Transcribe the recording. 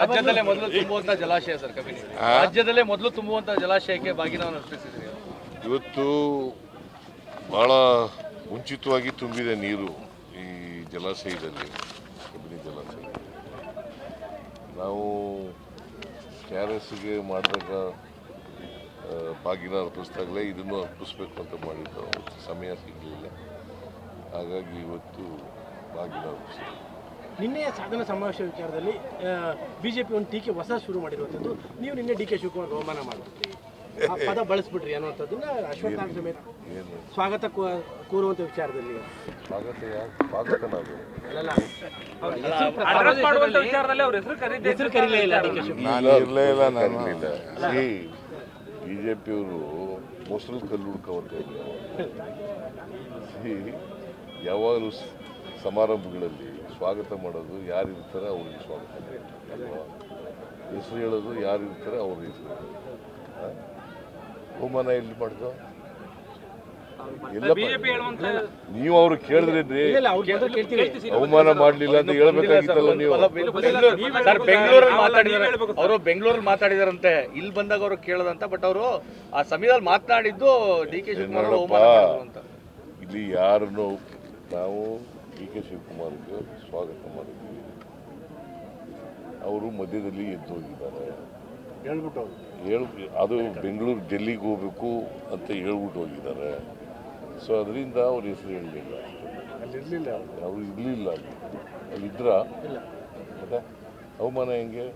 ರಾಜ್ಯದಲ್ಲೇ ಮೊದಲು ತುಂಬುವಂತ ಜಲಾಶಯ ಸರ್ ಕಬಿನಿ ರಾಜ್ಯದಲ್ಲೇ ಮೊದಲು ತುಂಬುವಂತ ಜಲಾಶಯಕ್ಕೆ ಬಾಗಿನವನ್ನು ಅರ್ಪಿಸಿದ್ರಿ. ಇವತ್ತು ಬಹಳ ಮುಂಚಿತವಾಗಿ ತುಂಬಿದೆ ನೀರು ಈ ಜಲಾಶಯದಲ್ಲಿ ಕಬಿನಿ ಜಲಾಶಯ ನಾವು ಕೆ ಆರ್ ಎಸ್ಗೆ ಮಾಡಿದಾಗ ಬಾಗಿನ ಅರ್ಪಿಸಿದಾಗಲೇ ಇದನ್ನು ಅರ್ಪಿಸ್ಬೇಕು ಅಂತ ಮಾಡಿದ್ದು. ಸಮಯ ಸಿಗಲಿಲ್ಲ. ಹಾಗಾಗಿ ಇವತ್ತು ಬಾಗಿನ ಅರ್ಪಿಸಿದ್ವಿ. ನಿನ್ನೆಯ ಸಾಧನ ಸಮಾವೇಶ ವಿಚಾರದಲ್ಲಿ ಬಿಜೆಪಿ ಒಂದು ಟೀಕೆ ಹೊಸ ಶುರು ಮಾಡಿರುವಂಥದ್ದು. ನೀವು ನಿನ್ನೆ ಡಿ ಕೆ ಶಿವಕುಮಾರ್ ಅವಮಾನ ಮಾಡಿಬಿಟ್ರಿ ಆ ಪದ ಬಳಸ್ಬಿಟ್ರಿ ಅನ್ನುವಂಥದ್ದನ್ನ ಅಶ್ವತ್ಥನಾರಾಯಣ ಸಮೇತ ಸ್ವಾಗತ ಕೋರುವಂತ ಕೋರುವಂಥ ವಿಚಾರದಲ್ಲಿ. ಸ್ವಾಗತ ಯಾರು ಸ್ವಾಗತ ನಾವು ಅಲ್ಲಲ್ಲ ಅಡ್ರೆಸ್ ಮಾಡುವಂತ ವಿಚಾರದಲ್ಲಿ ಅವ್ರ ಹೆಸರು ಕರೀದೇ ಹೆಸರು ಕರೀಲೇ ಇಲ್ಲ ಡಿ ಕೆ ಶಿವಕುಮಾರ್. ನಾನು ಇರಲೇ ಇಲ್ಲ ನಾನು ಬಿ ಜೆ ಪಿಯವರು ಮೊಸರು ಕಲ್ಲು ಹುಡ್ಕೋವಂತ ಯಾವಾಗಲೂ ಸಮಾರಂಭಗಳಲ್ಲಿ ಸ್ವಾಗತ ಮಾಡೋದು ಯಾರು ಇರ್ತಾರೆ ಅವ್ರಿಗೆ ಸ್ವಾಗತ ಅಲ್ವಾ ಹೆಸರು ಹೇಳೋದು ಯಾರು ಇರ್ತಾರೆ ಅವ್ರ ಹೆಸರು? ಅವಮಾನ ಎಲ್ಲಿ ಮಾಡ್ದೋ ಬಿಜೆಪಿ ಹೇಳುವಂತ ನೀವು ಅವ್ರು ಕೇಳಿದ್ರೆ ಅವಮಾನ ಮಾಡ್ಲಿಲ್ಲ ಅಂತ ಹೇಳ್ಬೇಕಾಗಿತ್ತಲ್ಲ ನೀವು? ಸರ್ ಬೆಂಗಳೂರಲ್ಲಿ ಮಾತಾಡಿದಾರೆ ಅವರು ಬೆಂಗಳೂರಲ್ಲಿ ಮಾತಾಡಿದಾರಂತೆ. ಇಲ್ಲಿ ಬಂದಾಗ ಅವರು ಕೇಳದಂತ ಬಟ್ ಅವರು ಆ ಸಮಯದಲ್ಲಿ ಮಾತನಾಡಿದ್ದು ಡಿ ಕೆ ಶಿವಕುಮಾರ್ ಮಾಡಿದ್ರು ಇಲ್ಲಿ ಯಾರನ್ನು ನಾವು ಡಿ ಕೆ ಶಿವಕುಮಾರ್ಗೆ ಸ್ವಾಗತ ಮಾಡಿದ್ವಿ. ಅವರು ಮಧ್ಯದಲ್ಲಿ ಎದ್ದು ಹೋಗಿದ್ದಾರೆ ಹೇಳ್ಬಿಟ್ಟು ಹೇಳ್ ಅದು ಬೆಂಗಳೂರು ಡೆಲ್ಲಿಗೆ ಹೋಗ್ಬೇಕು ಅಂತ ಹೇಳ್ಬಿಟ್ಟು ಹೋಗಿದ್ದಾರೆ. ಸೊ ಅದರಿಂದ ಅವ್ರ ಹೆಸರು ಹೇಳಲಿಲ್ಲ ಅವ್ರು. ಇರಲಿಲ್ಲ ಅಲ್ಲಿ. ಅಲ್ಲಿ ಇದ್ರ ಮತ್ತೆ ಅವಮಾನ ಹೆಂಗೆ?